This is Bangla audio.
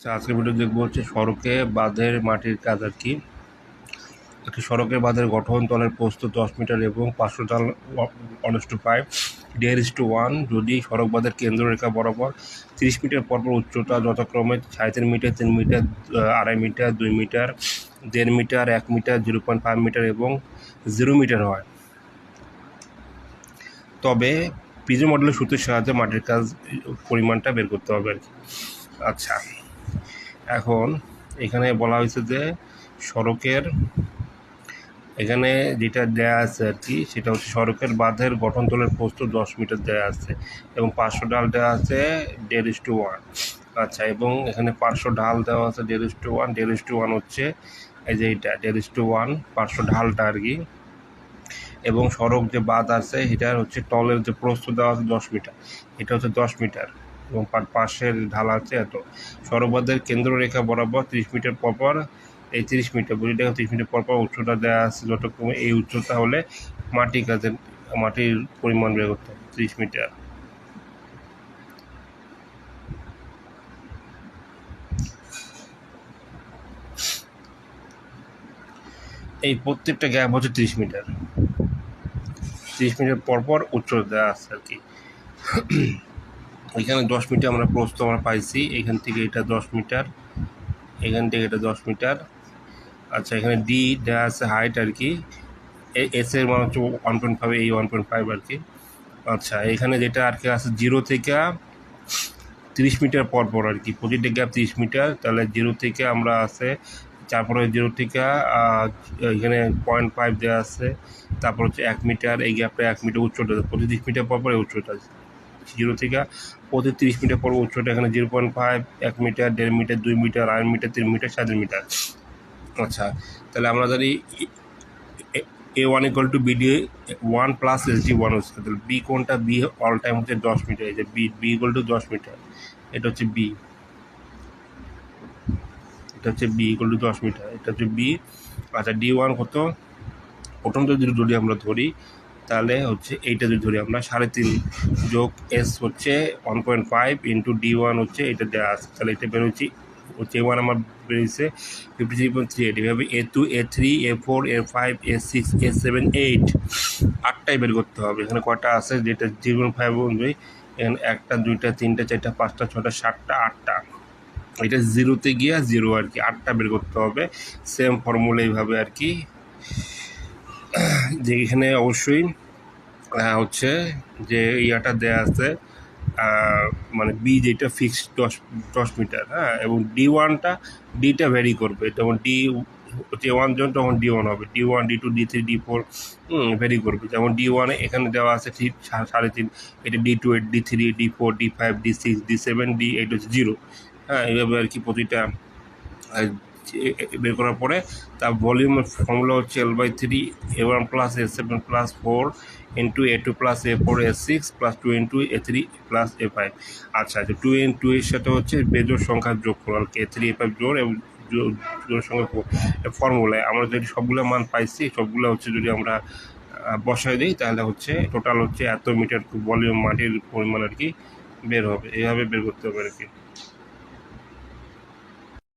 আচ্ছা আজকের ভিডিও দেখব হচ্ছে সড়কে বাঁধের মাটির কাজ আর কি। একটি সড়কের বাঁধের গঠন তলের প্রস্থ দশ মিটার এবং পাঁচশো টাল অনেস two five there is two one যদি সড়ক বাঁধের কেন্দ্ররেখা বরাবর তিরিশ মিটার পরপর উচ্চতা যথাক্রমে সাড়ে তিন মিটার তিন মিটার আড়াই মিটার, দুই মিটার, দেড় মিটার, এক metre zero point five metre এবং জিরো মিটার হয়। তবে পিজি মডেলের সূত্রের সাহায্যে মাটির কাজ, পরিমাণটা বের করতে হবে আর কি। আচ্ছা। এখন এখানে বলা হয়েছে যে সড়কের এখানে যেটা দেয়া আছে আর কি, সেটা হচ্ছে সড়কের বাঁধের গঠনতলের প্রস্থ দশ মিটার দেয়া আছে এবং পাঁচশো ডাল দেওয়া আছে দেড় টু ওয়ান। আচ্ছা এবং এখানে পাঁচশো ঢাল দেওয়া আছে দেড় টু ওয়ান। দেড় টু ওয়ান হচ্ছে এই যে এইটা দেড় টু ওয়ান পাঁচশো ঢালটা আর কি। এবং সড়ক যে বাঁধ আছে এটার হচ্ছে টলের যে প্রস্তুত দেওয়া আছে দশ মিটার, এটা হচ্ছে দশ মিটার। এবং পাশের ঢাল আছে এত। সড়কবাদের কেন্দ্ররেখা বরাবর তিরিশ মিটার পরপর এই তিরিশ মিটার বলিটা তিরিশ মিটার পরপর উচ্চতা দেওয়া আছে যতক্রমে এই উচ্চতা হলে মাটি কাজের, মাটির পরিমাণ বের করতে হবে তিরিশ মিটার। এই প্রত্যেকটা গ্যাপ হচ্ছে তিরিশ মিটার। তিরিশ মিটার পরপর উচ্চতা দেওয়া আছে আর কি। এখানে দশ মিটার আমরা প্রস্থ আমরা পাইছি। এখান থেকে এটা দশ মিটার, এখান থেকে এটা দশ মিটার। আচ্ছা এখানে ডি দেওয়া আছে হাইট আর কি। এস এর মান হচ্ছে ওয়ান পয়েন্ট ফাইভ এই ওয়ান পয়েন্ট ফাইভ আর কি। আচ্ছা এখানে যেটা আর কি আছে জিরো থেকে তিরিশ মিটার পর পর আর কি। প্রতিটা গ্যাপ তিরিশ মিটার, তাহলে জিরো থেকে আমরা আছে, তারপরে জিরো থেকে এখানে পয়েন্ট ফাইভ দেওয়া আছে। তারপর হচ্ছে এক মিটার, এই গ্যাপটা এক মিটার উচ্চতা তিরিশ মিটার পর পর উচ্চতা জিরো থেকে প্রতি তিরিশ মিটার পর উচ্চতা এখানে জিরো পয়েন্ট ফাইভ এক মিটার, দেড় মিটার, দুই মিটার, আড়াই মিটার, তিন মিটার সাড়ে মিটার। আচ্ছা তাহলে আমরা জানি A one equal to BD one plus S D one হচ্ছে। তাহলে বি কোনটা? বি অল টাইম হচ্ছে দশ মিটার। এই যে বি বি ইকুয়াল টু দশ মিটার। এটা হচ্ছে বি এটা হচ্ছে বি ইকুয়াল টু দশ মিটার। এটা হচ্ছে বি আচ্ছা ডি ওয়ান কত? প্রথম যদি যদি আমরা ধরি তাহলে হচ্ছে এইটা যদি ধরি আমরা, সাড়ে তিন যোগ এস হচ্ছে one point five into D one হচ্ছে এটা দেওয়া আছে। তাহলে এটা বেরোচ্ছি হচ্ছে ওয়ান আমার বেরিয়েছে fifty three point three eight এভাবে A two A three A four A five A six A seven eight আটটাই বের করতে হবে। এখানে কয়টা আছে? যেটা জিরো ফাইভ অনুযায়ী, এখানে একটা, দুইটা, তিনটা, চারটা, পাঁচটা ছটা সাতটা, আটটা। এটা জিরোতে গিয়ে জিরো আর কি, আটটা বের করতে হবে। সেম ফর্মুলা এইভাবে আর কি যে এখানে অবশ্যই হচ্ছে যে ইয়াটা দেয়া আছে মানে বি যেটা ফিক্সড দশ দশ মিটার হ্যাঁ? এবং ডি ওয়ানটা ডিটা ভ্যারি করবে। যেমন ডি হচ্ছে ওয়ান জন তখন ডি ওয়ান হবে। D one D two D three D four vary করবে। যেমন ডি ওয়ানে এখানে দেওয়া আছে ঠিক সাড়ে তিন। এটা D two eight D three D four D five D six D seven D eight হচ্ছে জিরো হ্যাঁ এইভাবে আর কি প্রতিটা বের করার পরে তার ভলিউমের ফর্মুলা হচ্ছে L by three A one plus A seven plus four into A two plus A four A six plus two into A three plus A five আচ্ছা আচ্ছা টু ইন টু এর সাথে হচ্ছে বেজোর সংখ্যার যোগফল আর কি এ থ্রি এ ফাইভ জোর এবং জোর সংখ্যা ফর্মুলায় আমরা যদি সবগুলো মান পাইছি, সবগুলো হচ্ছে যদি আমরা বসাই দিই, তাহলে হচ্ছে টোটাল হচ্ছে এত মিটার ভলিউম মাটির পরিমাণ আর কি বের হবে। এইভাবে বের করতে হবে আর কি।